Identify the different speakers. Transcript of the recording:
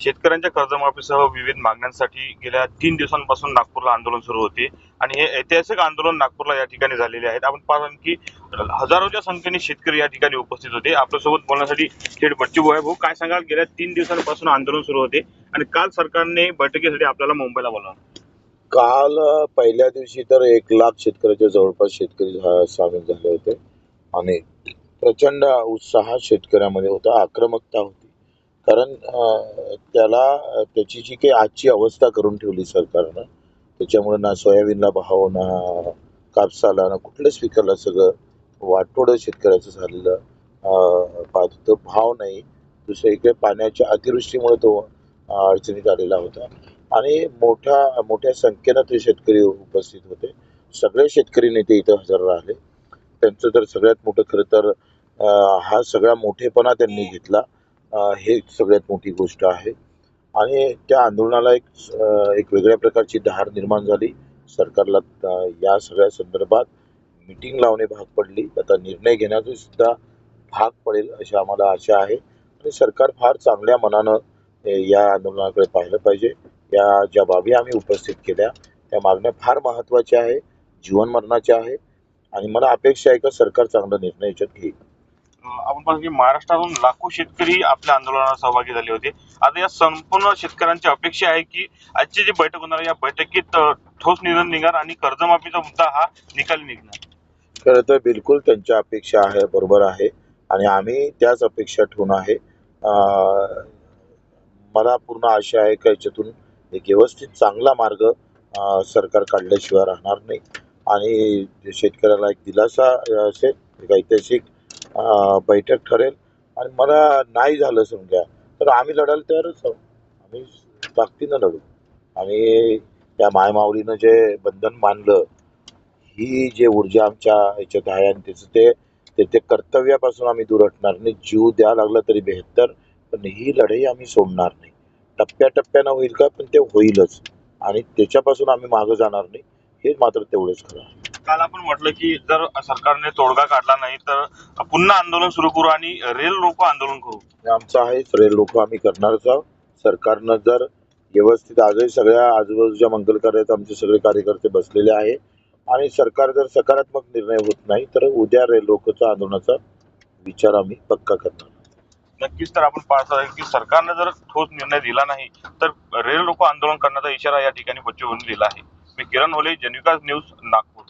Speaker 1: शेतकऱ्यांच्या कर्जमाफीसह विविध मागण्यांसाठी गेल्या तीन दिवसांपासून नागपूरला आंदोलन सुरू होते. आणि हे ऐतिहासिक आंदोलन नागपूरला या ठिकाणी झालेले आहेत. आपण पाहतो की हजारोच्या संख्येने शेतकरी या ठिकाणी उपस्थित होते. आपल्यासोबत बोलण्यासाठी थेट बच्चू भाऊ भाऊ. काय सांगाल? गेल्या तीन दिवसांपासून आंदोलन सुरू होते. आणि काल सरकारने बैठकीसाठी आपल्याला मुंबईला बोलावलं.
Speaker 2: काल पहिल्या दिवशी तर एक लाख शेतकऱ्याच्या जवळपास शेतकरी सामील झाले होते. आणि प्रचंड उत्साह शेतकऱ्यामध्ये होता आक्रमकता होती. कारण त्याला त्याची जी काही आजची अवस्था करून ठेवली सरकारनं त्याच्यामुळे ना सोयाबीनला भाव ना कापसाला ना कुठल्याच पिकाला सगळं वाटोडं शेतकऱ्याचं झालेलं पाहत होतं. भाव नाही. दुसऱ्या इकडे पाण्याच्या अतिवृष्टीमुळे तो अडचणीत आलेला होता. आणि मोठ्या मोठ्या संख्येनं ते शेतकरी उपस्थित होते. सगळे शेतकरी नेते इथं हजर राहिले. त्यांचं तर सगळ्यात मोठं खरं तर हा सगळा मोठेपणा त्यांनी घेतला. हे सगळ्यात मोठी गोष्ट आहे. आणि त्या आंदोलनाला एक एक वेगळ्या प्रकारची धार निर्माण झाली. सरकारला या सगळ्या संदर्भात मिटिंग लावणे भाग पडली. आता निर्णय घेण्याचं सुद्धा भाग पडेल अशी आम्हाला आशा आहे. आणि सरकार फार चांगल्या मनानं या आंदोलनाकडे पाहिलं पाहिजे. या ज्या बाबी आम्ही उपस्थित केल्या त्या मागण्या फार महत्त्वाच्या आहे. जीवनमरणाच्या आहे. आणि मला अपेक्षा आहे का सरकार चांगला निर्णय याच्यात घेईल.
Speaker 1: आपण पाहतो की महाराष्ट्रातून लाखो शेतकरी आपल्या आंदोलनात सहभागी झाले होते. आता या संपूर्ण शेतकऱ्यांची अपेक्षा आहे की आजची जी बैठक होणार या बैठकीत ठोस निर्णय निघणार आणि कर्जमाफीचा मुद्दा हा निकाली निघणार.
Speaker 2: खरं तर बिलकुल त्यांच्या अपेक्षा आहे बरोबर आहे. आणि आम्ही त्याच अपेक्षा ठेवून आहे. मला पूर्ण आशा आहे का याच्यातून एक व्यवस्थित चांगला मार्ग सरकार काढल्याशिवाय राहणार नाही. आणि शेतकऱ्याला एक दिलासा असेल एक ऐतिहासिक बैठक ठरेल. आणि मला नाही झालं समजा तर आम्ही लढायला तयारच आहोत. आम्ही ताकदीनं लढू. आणि त्या मायमाऊलीनं जे बंधन मानलं ही जे ऊर्जा आमच्या ह्याच्यात आहे आणि त्याचं ते ते ते कर्तव्यापासून आम्ही दूर हटणार नाही जीव द्या लागला तरी बेहतर पण ही लढाई आम्ही सोडणार नाही. टप्प्याटप्प्यानं होईल का? पण ते होईलच. आणि त्याच्यापासून आम्ही मागं जाणार नाही. हे मात्र तेवढंच खरं आहे.
Speaker 1: काल आपण म्हटलं की जर सरकारने तोडगा काढला नाही तर पुन्हा आंदोलन सुरू करू आणि रेल रोको आंदोलन करू.
Speaker 2: हे आमचं आहे सगळे लोक आम्ही करणारच आहोत. सरकारनं जर व्यवस्थित आजही सगळ्या आजूबाजूच्या मंगल कार्यात आमचे सगळे कार्यकर्ते बसलेले आहे आणि सरकार जर सकारात्मक निर्णय होत नाही तर उद्या रेल रोकोच्या आंदोलनाचा विचार आम्ही पक्का करणार
Speaker 1: नक्कीच तर आपण पाहत आहे की सरकारने जर ठोस निर्णय दिला नाही तर रेल रोको आंदोलन करण्याचा इशारा या ठिकाणी बच्चू दिला आहे. मी किरण होले जनविकास न्यूज नागपूर.